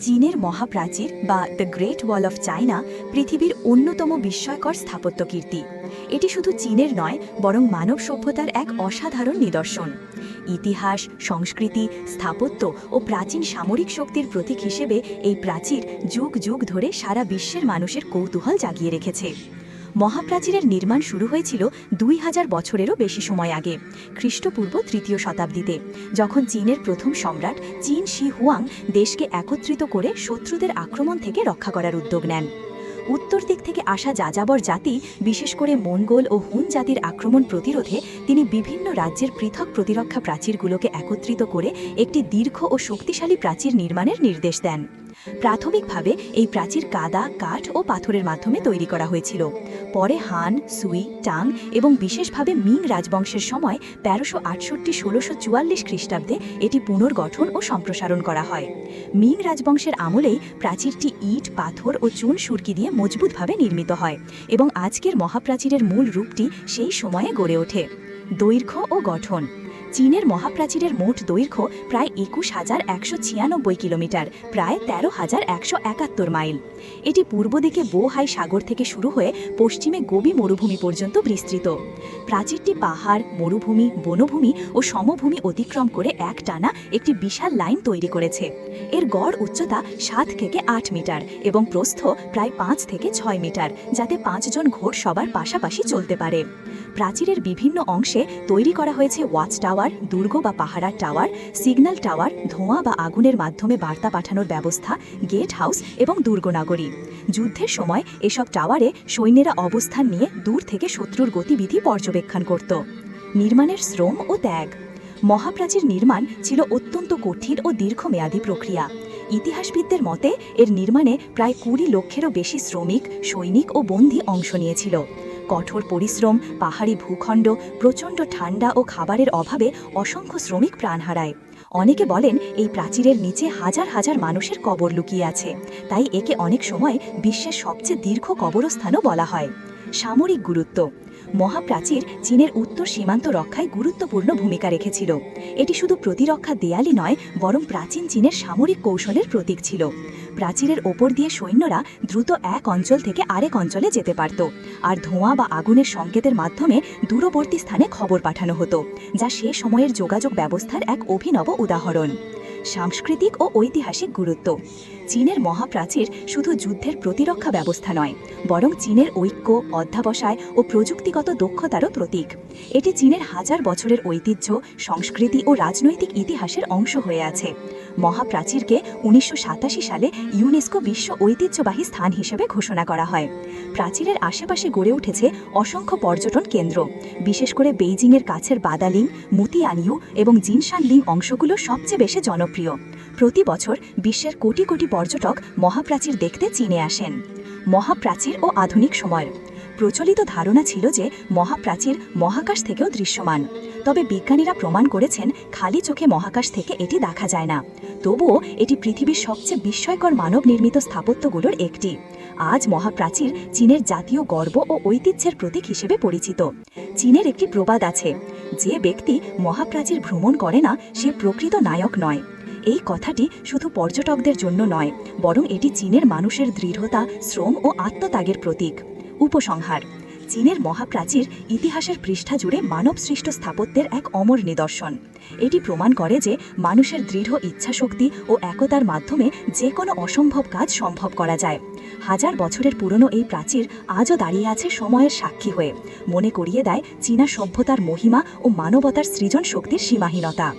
চীনের মহাপ্রাচীর বা the great wall of China পৃথিবীর অন্যতম বিস্ময়কর স্থাপত্য কীর্তি। এটি শুধু চীনের নয়, বরং মানব সভ্যতার এক অসাধারণ নিদর্শন। ইতিহাস, সংস্কৃতি, স্থাপত্য ও প্রাচীন সামরিক শক্তির প্রতীক হিসেবে এই প্রাচীর যুগ যুগ ধরে সারা বিশ্বের মানুষের কৌতূহল জাগিয়ে রেখেছে। মহাপ্রাচীরের নির্মাণ শুরু হয়েছিল দুই হাজার বছরেরও বেশি সময় আগে, খ্রিস্টপূর্ব তৃতীয় শতাব্দীতে, যখন চীনের প্রথম সম্রাট চীন শি হুয়াং দেশকে একত্রিত করে শত্রুদের আক্রমণ থেকে রক্ষা করার উদ্যোগ নেন। উত্তর দিক থেকে আসা যাযাবর জাতি, বিশেষ করে মঙ্গোল ও হুন জাতির আক্রমণ প্রতিরোধে তিনি বিভিন্ন রাজ্যের পৃথক প্রতিরক্ষা প্রাচীরগুলোকে একত্রিত করে একটি দীর্ঘ ও শক্তিশালী প্রাচীর নির্মাণের নির্দেশ দেন। প্রাথমিকভাবে এই প্রাচীর কাদা, কাঠ ও পাথরের মাধ্যমে তৈরি করা হয়েছিল। পরে হান, সুই, টাং এবং বিশেষভাবে মিং রাজবংশের সময় তেরোশো আটষট্টি ষোলোশো চুয়াল্লিশ খ্রিস্টাব্দে এটি পুনর্গঠন ও সম্প্রসারণ করা হয়। মিং রাজবংশের আমলেই প্রাচীরটি ইট, পাথর ও চুন সুরকি দিয়ে মজবুতভাবে নির্মিত হয় এবং আজকের মহাপ্রাচীরের মূল রূপটি সেই সময়ে গড়ে ওঠে। দৈর্ঘ্য ও গঠন চীনের মহাপ্রাচীরের মোট দৈর্ঘ্য প্রায় একুশ হাজার একশো ছিয়ানব্বই কিলোমিটার, প্রায় তেরো হাজার একশো একাত্তর মাইল। এটি পূর্ব দিকে বোহাই সাগর থেকে শুরু হয়ে পশ্চিমে গোবি মরুভূমি পর্যন্ত বিস্তৃত। প্রাচীরটি পাহাড়, মরুভূমি, বনভূমি ও সমভূমি অতিক্রম করে এক টানা একটি বিশাল লাইন তৈরি করেছে। এর গড় উচ্চতা সাত থেকে আট মিটার এবং প্রস্থ প্রায় পাঁচ থেকে ছয় মিটার, যাতে পাঁচজন ঘোড় সবার পাশাপাশি চলতে পারে। প্রাচীরের বিভিন্ন অংশে তৈরি করা হয়েছে ওয়াচ টাওয়ার দুর্গ বা পাহারার টাওয়ার, সিগন্যাল টাওয়ার, ধোঁয়া বা আগুনের মাধ্যমে বার্তা পাঠানোর ব্যবস্থা, গেট হাউস এবং দুর্গনগরী। যুদ্ধের সময় এসব টাওয়ারে সৈন্যেরা অবস্থান নিয়ে দূর থেকে শত্রুর গতিবিধি পর্যবেক্ষণ করত। নির্মাণের শ্রম ও ত্যাগ। মহাপ্রাচীর নির্মাণ ছিল অত্যন্ত কঠিন ও দীর্ঘমেয়াদী প্রক্রিয়া। ইতিহাসবিদদের মতে, এর নির্মাণে প্রায় কুড়ি লক্ষেরও বেশি শ্রমিক, সৈনিক ও বন্দী অংশ নিয়েছিল। কঠোর পরিশ্রম, পাহাড়ি ভূখণ্ড, প্রচণ্ড ঠান্ডা ও খাবারের অভাবে অসংখ্য শ্রমিক প্রাণ হারায়। অনেকে বলেন এই প্রাচীরের নিচে হাজার হাজার মানুষের কবর লুকিয়ে আছে। তাই একে অনেক সময় বিশ্বের সবচেয়ে দীর্ঘ কবরস্থানও বলা হয়। সামরিক গুরুত্ব। মহাপ্রাচীর চীনের উত্তর সীমান্ত রক্ষায় গুরুত্বপূর্ণ ভূমিকা রেখেছিল। এটি শুধু প্রতিরক্ষা দেয়ালই নয়, বরং প্রাচীন চীনের সামরিক কৌশলের প্রতীক ছিল। প্রাচীরের ওপর দিয়ে সৈন্যরা দ্রুত এক অঞ্চল থেকে আরেক অঞ্চলে যেতে পারত, আর ধোঁয়া বা আগুনের সংকেতের মাধ্যমে দূরবর্তী স্থানে খবর পাঠানো হতো, যা সে সময়ের যোগাযোগ ব্যবস্থার এক অভিনব উদাহরণ। সাংস্কৃতিক ও ঐতিহাসিক গুরুত্ব। চীনের মহাপ্রাচীর শুধু যুদ্ধের প্রতিরক্ষা ব্যবস্থা নয়, বরং চীনের ঐক্য, অধ্যাবসায় ও প্রযুক্তিগত দক্ষতারও প্রতীক। এটি চীনের হাজার বছরের ঐতিহ্য, সংস্কৃতি ও রাজনৈতিক ইতিহাসের অংশ হয়ে আছে। মহাপ্রাচীরকে উনিশশো সাতাশি সালে ইউনেস্কো বিশ্ব ঐতিহ্যবাহী স্থান হিসেবে ঘোষণা করা হয়। প্রাচীরের আশেপাশে গড়ে উঠেছে অসংখ্য পর্যটন কেন্দ্র। বিশেষ করে বেইজিংয়ের কাছের বাদালিং, মুতিয়ানিউ এবং জিনশানলিং অংশগুলো সবচেয়ে বেশি জনপ্রিয়। প্রতি বছর বিশ্বের কোটি কোটি পর্যটক মহাপ্রাচীর দেখতে চীনে আসেন। মহাপ্রাচীর ও আধুনিক সময়। প্রচলিত ধারণা ছিল যে মহাপ্রাচীর মহাকাশ থেকেও দৃশ্যমান। তবে বিজ্ঞানীরা প্রমাণ করেছেন, খালি চোখে মহাকাশ থেকে এটি দেখা যায় না। তবুও এটি পৃথিবীর সবচেয়ে বিস্ময়কর মানব নির্মিত স্থাপত্যগুলোর একটি। আজ মহাপ্রাচীর চীনের জাতীয় গর্ব ও ঐতিহ্যের প্রতীক হিসেবে পরিচিত। চীনের একটি প্রবাদ আছে, যে ব্যক্তি মহাপ্রাচীর ভ্রমণ করে না, সে প্রকৃত নায়ক নয়। এই কথাটি শুধু পর্যটকদের জন্য নয়, বরং এটি চীনের মানুষের দৃঢ়তা, শ্রম ও আত্মত্যাগের প্রতীক। উপসংহার, চীনের মহাপ্রাচীর ইতিহাসের পৃষ্ঠা জুড়ে মানব সৃষ্ট স্থাপত্যের এক অমর নিদর্শন। এটি প্রমাণ করে যে মানুষের দৃঢ় ইচ্ছাশক্তি ও একতার মাধ্যমে যে কোনো অসম্ভব কাজ সম্ভব করা যায়। হাজার বছরের পুরনো এই প্রাচীর আজও দাঁড়িয়ে আছে সময়ের সাক্ষী হয়ে, মনে করিয়ে দেয় চীনা সভ্যতার মহিমা ও মানবতার সৃজন শক্তির সীমাহীনতা।